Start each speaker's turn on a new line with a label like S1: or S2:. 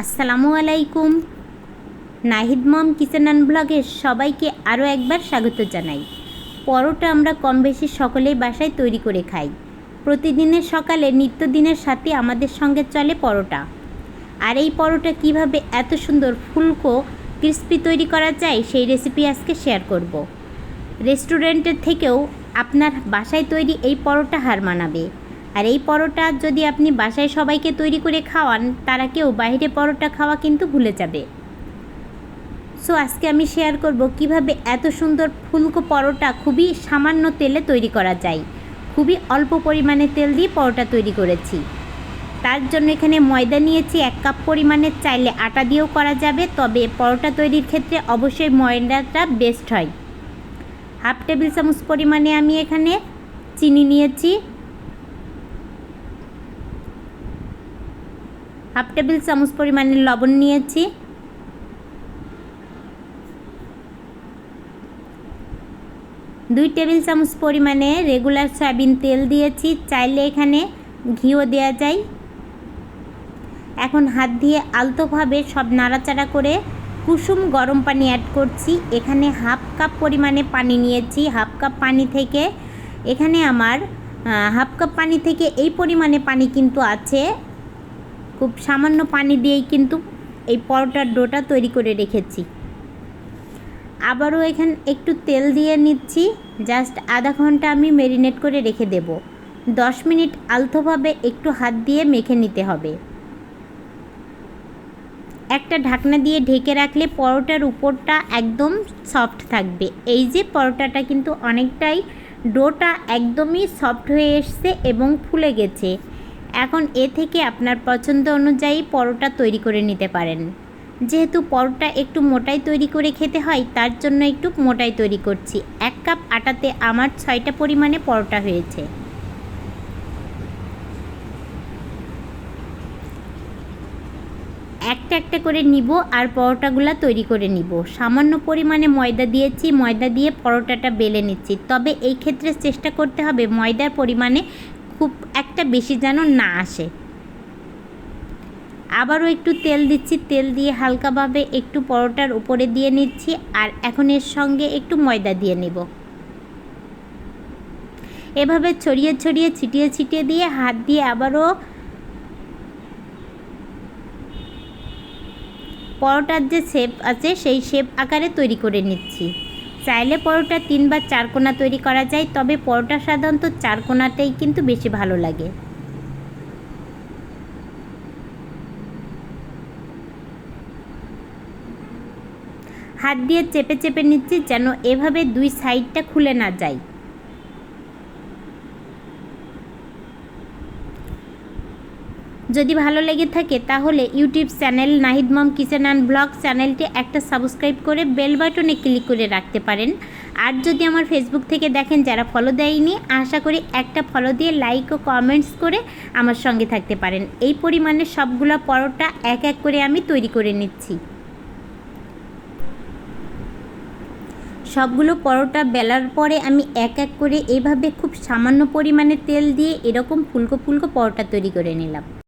S1: আসসালামু আলাইকুম। Nahid mom kitchen and ব্লগে সবাইকে আরও একবার স্বাগত জানাই। পরোটা আমরা কম বেশি সকলেই বাসায় তৈরি করে খাই। প্রতিদিনের সকালে নিত্যদিনের সাথে আমাদের সঙ্গে চলে পরোটা। আর এই পরোটা কীভাবে এত সুন্দর ফুলকো, ক্রিস্পি তৈরি করা যায় সেই রেসিপি আজকে শেয়ার করব। রেস্টুরেন্টের থেকেও আপনার বাসায় তৈরি এই পরোটা হার মানাবে। আর এই পরোটা যদি আপনি বাসায় সবাইকে তৈরি করে খাওয়ান, তারা কেউ বাইরে পরোটা খাওয়া কিন্তু ভুলে যাবে। সো আজকে আমি শেয়ার করব কীভাবে এত সুন্দর ফুলকো পরোটা খুবই সামান্য তেলে তৈরি করা যায়। খুবই অল্প পরিমাণে তেল দিয়ে পরোটা তৈরি করেছি। তার জন্য এখানে ময়দা নিয়েছি, এক কাপ পরিমাণে চাইলে আটা দিয়েও করা যাবে, তবে পরোটা তৈরির ক্ষেত্রে অবশ্যই ময়দাটা বেস্ট হয়। হাফ টেবিল চামচ পরিমাণে আমি এখানে চিনি নিয়েছি হাফ টেবিল চামচ পরিমাণে লবণ নিয়েছি। দুই টেবিল চামচ পরিমাণে রেগুলার সয়াবিন তেল দিয়েছি, চাইলে এখানে ঘিও দেওয়া যায়। এখন হাত দিয়ে আলতোভাবে সব নাড়াচাড়া করে কুসুম গরম পানি অ্যাড করছি। এখানে হাফ কাপ পরিমাণে পানি নিয়েছি, হাফ কাপ পানি থেকে। এখানে আমার হাফ কাপ পানি থেকে এই পরিমাণে পানি কিন্তু আছে। খুব সামান্য পানি দিয়েই কিন্তু এই পরোটার ডোটা তৈরি করে রেখেছি। আবারও এখানে একটু তেল দিয়ে নিচ্ছি, জাস্ট আধা ঘণ্টা আমি মেরিনেট করে রেখে দেব। দশ মিনিট আলতোভাবে একটু হাত দিয়ে মেখে নিতে হবে। একটা ঢাকনা দিয়ে ঢেকে রাখলে পরোটার উপরটা একদম সফট থাকবে। এই যে পরোটাটা কিন্তু অনেকটাই ডোটা একদমই সফট হয়ে এসছে এবং ফুলে গেছে। এখন এ থেকে আপনার পছন্দ অনুযায়ী পরোটা তৈরি করে নিতে পারেন। যেহেতু পরোটা একটু মোটাই তৈরি করে খেতে হয়, তার জন্য একটু মোটাই তৈরি করছি। এক কাপ আটাতে আমার ছয়টা পরিমাণে পরোটা হয়েছে। একটা একটা করে নিব আর পরোটাগুলো তৈরি করে নিব। সামান্য পরিমাণে ময়দা দিয়েছি, ময়দা দিয়ে পরোটাটা বেলে নিচ্ছি। তবে এই ক্ষেত্রে চেষ্টা করতে হবে ময়দার পরিমাণে খুব একটা বেশি যেন না আসে। আবারও একটু তেল দিচ্ছি, তেল দিয়ে হালকাভাবে একটু পরোটার উপরে দিয়ে নিচ্ছি আর এখন এর সঙ্গে একটু ময়দা দিয়ে নেব। এভাবে ছড়িয়ে ছড়িয়ে ছিটিয়ে ছিটিয়ে দিয়ে হাত দিয়ে আবারও পরোটার যে শেপ আছে, সেই শেপ আকারে তৈরি করে নিচ্ছি। চাইলে পরোটা তিন বা চার কোনা তৈরি করা যায়, তবে পরোটা সাধারণত চার কোনাতেই কিন্তু বেশি ভালো লাগে। হাত দিয়ে চেপে চেপে নিচ্ছি যেন এভাবে দুই সাইডটা খুলে না যায়। যদি ভালো লেগে থাকে তাহলে YouTube channel Nahid mom kitchen and blog চ্যানেলটি একটা সাবস্ক্রাইব করে বেল বাটনে ক্লিক করে রাখতে পারেন। আর যদি আমার ফেসবুক থেকে দেখেন যারা ফলো দেয়নি, আশা করি একটা ফলো দিয়ে লাইক ও কমেন্টস করে আমার সঙ্গে থাকতে পারেন। এই পরিমাণে সবগুলো পরোটা এক এক করে আমি তৈরি করে নিচ্ছি। সবগুলো পরোটা বেলার পরে আমি এক এক করে এইভাবে খুব সামান্য পরিমাণে তেল দিয়ে এরকম ফুলকো ফুলকো পরোটা তৈরি করে নিলাম।